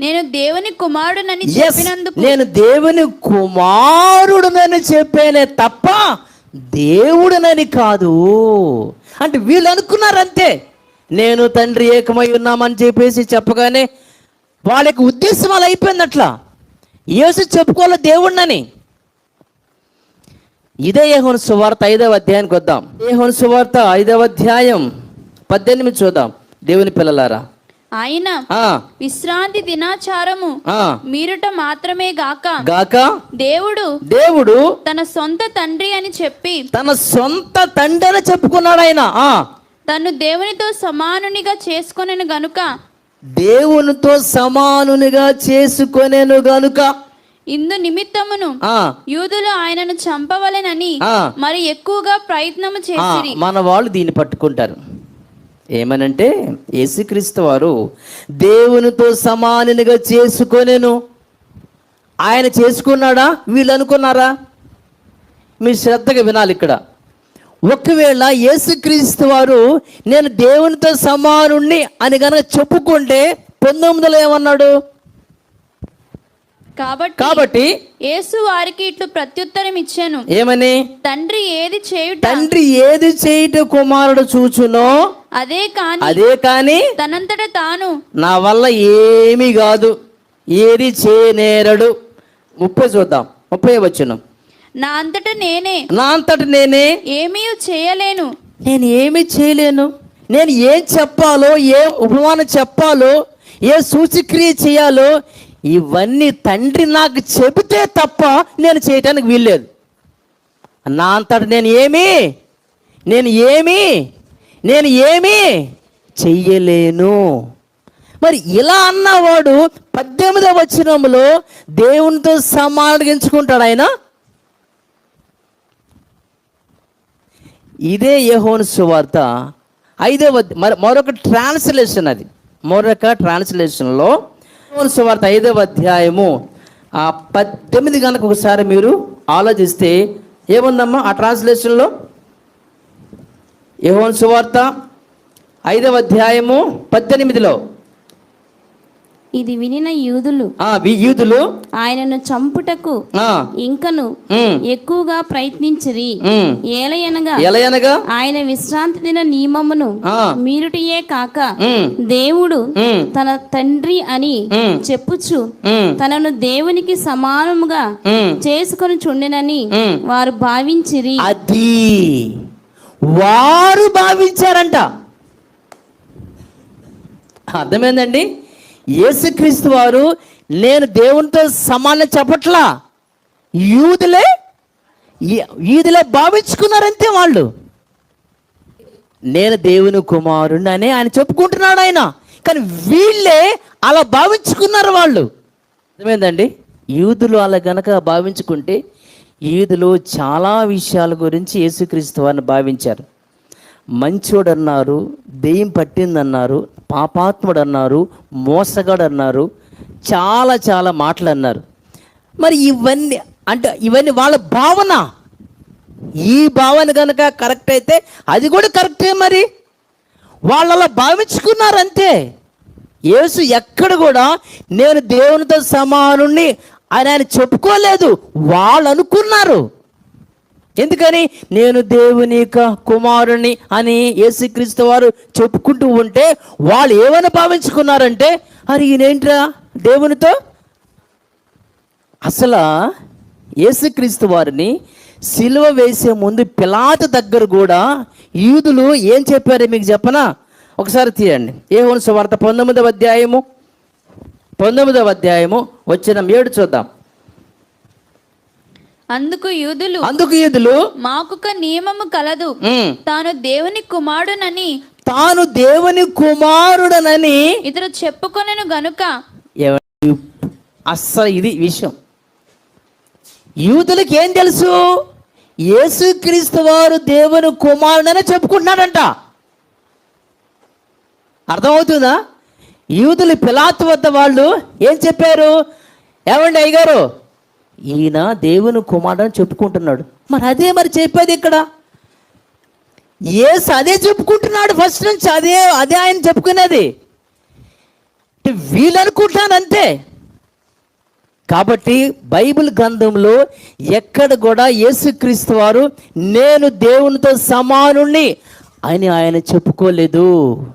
నేను దేవుని కుమారుడనని చెప్పినందుకు నేను దేవుని కుమారుడునని చెప్పానే తప్ప దేవుడునని కాదు. అంటే వీళ్ళు అనుకున్నారు అంతే నేను తండ్రి ఏకమై ఉన్నామని చెప్పేసి చెప్పగానే వాళ్ళకి ఉద్దేశం అలా అయిపోయింది అట్లా యేసు చెప్పుకోవాలి దేవుణ్ణని. ఇదే యేహోను సువార్త ఐదవ అధ్యాయానికి వద్దాం. యేహోను సువార్త ఐదవ అధ్యాయం పద్దెనిమిది చూద్దాం. దేవుని పిల్లలారా. ఆయన ఆ, విశ్రాంతి దినాచారము మీరుట మాత్రమే గాక గాక దేవుడు దేవుడు తన సొంత తండ్రి అని చెప్పి తన సొంత తండ్రి అని చెప్పుకున్నాడు ఆయన. ఆ, తను దేవునితో సమానునిగా చేసుకొనెను గనుక దేవునితో సమానునిగా చేసుకొనేను గనుక ఇందు నిమిత్తమును ఆ, యూదులు ఆయనను చంపవలెనని. మరి ఎక్కువగా ప్రయత్నము ఆ, చేసిరి. మన వాళ్ళు దీన్ని పట్టుకుంటారు. ఏమనంటే యేసుక్రీస్తు వారు దేవునితో సమానునిగా చేసుకొనేను. ఆయన చేసుకున్నాడా? వీళ్ళు అనుకున్నారా? మీరు శ్రద్ధగా వినాలి ఇక్కడ. ఒకవేళ యేసుక్రీస్తు వారు నేను దేవునితో సమానుణ్ణి అని గనక చెప్పుకుంటే పంతొమ్మిదిలో ఏమన్నాడు? కాబట్టి కాబట్టి యేసు వారికి ఇట్లు ప్రత్యుత్తరం ఇచ్చాను. ఏమని? తండ్రి ఏది చేయుట? తండ్రి ఏది చేయుట కుమారుడు చూచునో అదే కాని అదే కానీ తనంతట తాను నా వల్ల ఏమీ కాదు. ఏది చేయనేరడు ముప్పై చూద్దాం. ముప్పై వచ్చును నా అంతట నేనే నా అంతటి నేనే ఏమీ చేయలేను. నేను ఏమి చేయలేను. నేను ఏం చెప్పాలో ఏ ఉపమానం చెప్పాలో ఏ సూచక్రియ చేయాలో ఇవన్నీ తండ్రి నాకు చెబితే తప్ప నేను చేయటానికి వీల్లేదు. నా అంతట నేను ఏమి నేను ఏమి నేను ఏమి చెయ్యలేను. మరి ఇలా అన్నవాడు పద్దెనిమిదవ వచనంలో దేవునితో సమానగించుకుంటాడు ఆయన. ఇదే యహోను సువార్త. ఐదవ మరి మరొక ట్రాన్స్లేషన్ అది. మరొక ట్రాన్స్లేషన్లో యెహోను సువార్త ఐదవ అధ్యాయము. ఆ పద్దెనిమిది కనుక ఒకసారి మీరు ఆలోచిస్తే ఏముందమ్మా ఆ ట్రాన్స్లేషన్లో? యెహోను సువార్త ఐదవ అధ్యాయము పద్దెనిమిదిలో ఇది వినిన యూదులు ఆ యూదులు ఆయనను చంపుటకు ఇంకను ఎక్కువగా ప్రయత్నించిరి. ఏలయనగా ఎలయనగా ఆయన విశ్రాంతి దిన నియమమును మీరుటియే కాక దేవుడు తన తండ్రి అని చెప్పుచు తనను దేవునికి సమానముగా. చేసుకొని చుండెనని. వారు భావించిరి అది వారు భావించారంట. అర్థమైందండి? యేసుక్రీస్తు వారు నేను దేవునితో సమానం చెప్పట్లా? యూదులే? ఈ- యూదులే భావించుకున్నారంతే వాళ్ళు. నేను దేవుని కుమారుడు అని ఆయన చెప్పుకుంటున్నాడు ఆయన. కానీ వీళ్ళే అలా భావించుకున్నారు వాళ్ళు. అర్థమైందండి? యూదులు అలా గనక భావించుకుంటే యూదులు చాలా విషయాల గురించి యేసుక్రీస్తు వారిని భావించారు. మంచోడు అన్నారు దెయ్యం పట్టిందన్నారు పాపాత్ముడు అన్నారు మోసగాడు అన్నారు చాలా చాలా మాటలు అన్నారు మరి ఇవన్నీ అంటే ఇవన్నీ వాళ్ళ భావన. ఈ భావన కనుక కరెక్ట్ అయితే అది కూడా కరెక్టే మరి. వాళ్ళలా భావించుకున్నారు అంతే యేసు ఎక్కడ కూడా నేను దేవునితో సమానుణ్ణి అని ఆయన చెప్పుకోలేదు. వాళ్ళు అనుకున్నారు. ఎందుకని? నేను దేవుని యొక్క కుమారుని అని యేసుక్రీస్తు వారు చెప్పుకుంటూ ఉంటే వాళ్ళు ఏమని భావించుకున్నారంటే అరే ఈయనేంట్రా దేవునితో? అసలు యేసుక్రీస్తు వారిని సిలువ వేసే ముందు పిలాత దగ్గర కూడా యూదులు ఏం చెప్పారో మీకు చెప్పనా? ఒకసారి తీయండి. ఏ వార్త పంతొమ్మిదవ అధ్యాయము పంతొమ్మిదవ అధ్యాయము వచ్చిన ఏడు చూద్దాం. అందుకు యూదులు అందుకు యూదులు మాకొక నియమము కలదు. "ఉమ్, తాను దేవుని కుమారుడనని తాను దేవుని కుమారుడనని ఇతడు చెప్పుకొనెను గనుక? అస్సలు ఇది విషయం. యూదులకు ఏం తెలుసు? యేసుక్రీస్తు వారు దేవుని కుమారుడని చెప్పుకుంటున్నాడంట. అర్థమవుతుందా? యూదులు పిలాతు వద్ద వాళ్ళు ఏం చెప్పారు? ఏమండి అయ్యగారు? ఈయన దేవుని కుమారుడు అని చెప్పుకుంటున్నాడు. మరి అదే మరి చెప్పేది ఇక్కడ? ఏసు అదే చెప్పుకుంటున్నాడు ఫస్ట్ నుంచి అదే అదే ఆయన చెప్పుకునేది. అంటే వీళ్ళు అనుకుంటాను అంతే కాబట్టి బైబిల్ గ్రంథంలో ఎక్కడ కూడా యేసుక్రీస్తు వారు నేను దేవునితో సమానుణ్ణి అని ఆయన చెప్పుకోలేదు.